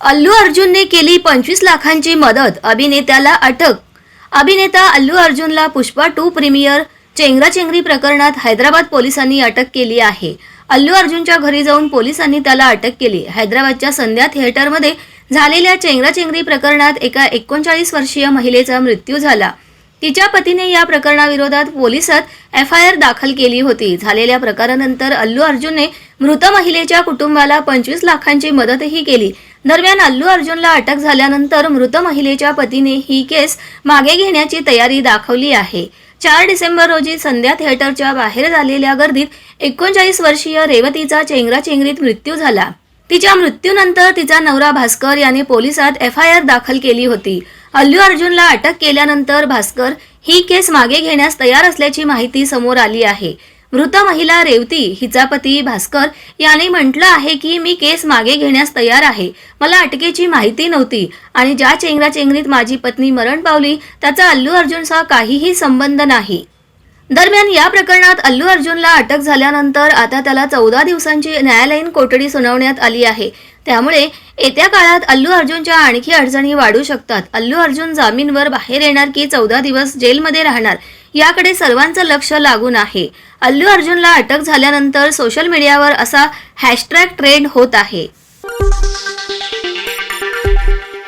अल्लू अर्जुनने केली पंचवीस लाखांची मदत. अभिनेत्याला अटक. अभिनेता अल्लू अर्जुनला पुष्पा टू प्रीमियर चेंगराचेंगरी प्रकरणात हैदराबाद पोलिसांनी अटक केली आहे. अल्लू अर्जुनच्या घरी जाऊन पोलिसांनी त्याला अटक केली. हैदराबादच्या संध्या थिएटरमध्ये झालेल्या चेंगराचेंगरी प्रकरणात एका एकोणचाळीस वर्षीय महिलेचा मृत्यू झाला. तिच्या पतीने या प्रकरणाविरोधात पोलिसात एफ आय आर दाखल केली होती. झालेल्या प्रकारानंतर अल्लू अर्जुनने मृत महिलेच्या कुटुंबाला पंचवीस लाखांची मदतही केली. दरम्यान अल्लू अर्जुनला अटक झाल्यानंतर मृत महिलेच्या पतीने ही केस मागे घेण्याची तयारी दाखवली आहे. चार डिसेंबर रोजी संध्या थिएटरच्या बाहेर झालेल्या गर्दीत एकोणचाळीस वर्षीय रेवतीचा चेंगराचेंगरीत मृत्यू झाला. तिच्या मृत्यूनंतर तिचा नवरा भास्कर याने पोलिसात एफ आय आर दाखल केली होती. अल्लू अर्जुनला अटक केल्यानंतर भास्कर ही केस मागे घेण्यास तयार असल्याची माहिती समोर आली आहे. मृत महिला रेवती हिचा पती भास्कर याने म्हटलं आहे की मी केस मागे घेण्यास तयार आहे. मला अटकेची माहिती नव्हती आणि ज्या चेंगराचेंगरीत माझी पत्नी मरण पावली त्याचा अल्लू अर्जुनचा काहीही संबंध नाही. दरम्यान या प्रकरणात अल्लू अर्जुनला अटक झाल्यानंतर आता त्याला चौदा दिवसांची न्यायालयीन कोठडी सुनावण्यात आली आहे. त्यामुळे येत्या काळात अल्लू अर्जुनच्या आणखी अडचणी वाढू शकतात. अल्लू अर्जुन जामीनवर बाहेर येणार की चौदा दिवस जेलमध्ये राहणार याकडे सर्वांचं लक्ष लागून आहे. अल्लू अर्जुनला अटक झाल्यानंतर सोशल मीडियावर असा हॅशटॅग ट्रेंड होत आहे.